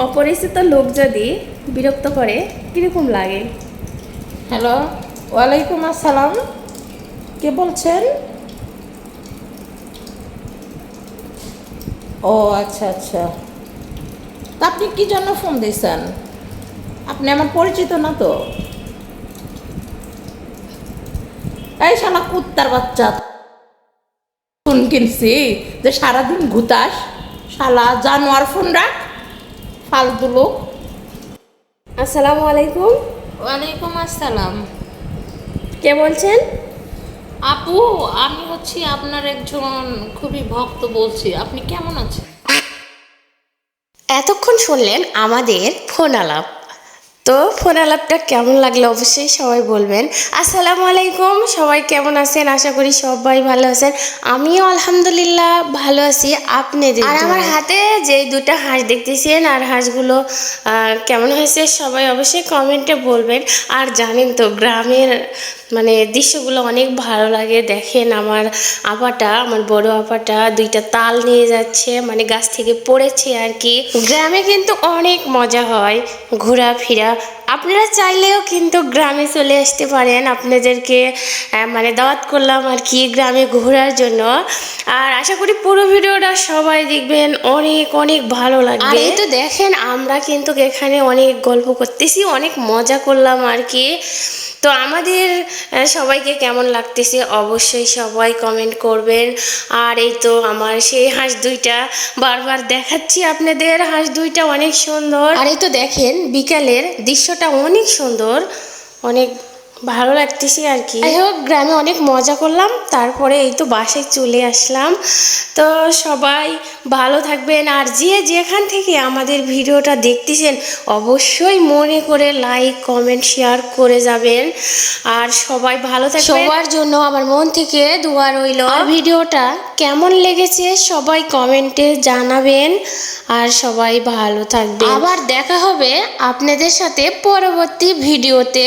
অপরিচিত লোক যদি বিরক্ত করে, কীরকম লাগে? হ্যালো, ওয়ালাইকুম আসসালাম। কে বলছেন? ও আচ্ছা আচ্ছা। তা আপনি কি জন্য ফোন দিয়েছেন? আপনি আমার পরিচিত না তো? এই শালা কুত্তার বাচ্চা, ফোন কিনছি যে সারাদিন ঘুতাস শালা জানোয়ার ফোন রাখ। ফালতু লোক আসসালামু আলাইকুম। ওয়ালাইকুম আসসালাম। কে বলছেন? আপু আমি হচ্ছি আপনার একজন খুবই ভক্ত বলছি। আপনি কেমন আছেন? এতক্ষণ শুনলেন আমাদের ফোন আলাপ। তো ফোন আলাপটা কেমন লাগল অবশ্যই সবাই বলবেন। আসসালামু আলাইকুম সবাই কেমন আছেন? আশা করি সবাই ভালো আছেন। আমিও আলহামদুলিল্লাহ ভালো আছি। আপনাদের আর আমার হাতে যে দুটো হাঁস দেখতেছেন আর হাঁসগুলো কেমন হয়েছে সবাই অবশ্যই কমেন্টে বলবেন। আর জানেন তো গ্রামের মানে দৃশ্যগুলো অনেক ভালো লাগে। দেখেন আমার আপাটা আমার বড় আপাটা দুইটা তাল নিয়ে যাচ্ছে মানে গাছ থেকে পড়েছে আর কি। গ্রামে কিন্তু অনেক মজা হয়। ঘোরাফেরা আপনারা চাইলেও কিন্তু গ্রামে চলে আসতে পারেন আপনাদেরকে মানে দাওয়াত করলাম আর কি গ্রামে ঘোরার জন্য। আর আশা করি পুরো ভিডিওটা সবাই দেখবেন, অনেক অনেক ভালো লাগবে। আর এই তো দেখেন আমরা কিন্তু এখানে অনেক গল্প করতেছি, অনেক মজা করলাম আর কি। তো আমাদের সবাইকে কেমন লাগতেছে অবশ্যই সবাই কমেন্ট করবেন। আর এই তো আমার সেই হাঁস দুইটা বারবার দেখাচ্ছি আপনাদের, হাঁস দুইটা অনেক সুন্দর। আর এই তো দেখেন বিকালের দৃশ্যটা অনেক সুন্দর, অনেক ভালো লাগতেছে আর কি। যাই হোক গ্রামে অনেক মজা করলাম তারপরে এই তো বাসায় চলে আসলাম। তো সবাই ভালো থাকবেন আর যে যেখান থেকে আমাদের ভিডিওটা দেখতেছেন অবশ্যই মনে করে লাইক কমেন্ট শেয়ার করে যাবেন। আর সবাই ভালো থাকবেন। সবার জন্য আমার মন থেকে দোয়া রইল। ভিডিওটা কেমন লেগেছে সবাই কমেন্টে জানাবেন। আর সবাই ভালো থাকবেন। আবার দেখা হবে আপনাদের সাথে পরবর্তী ভিডিওতে।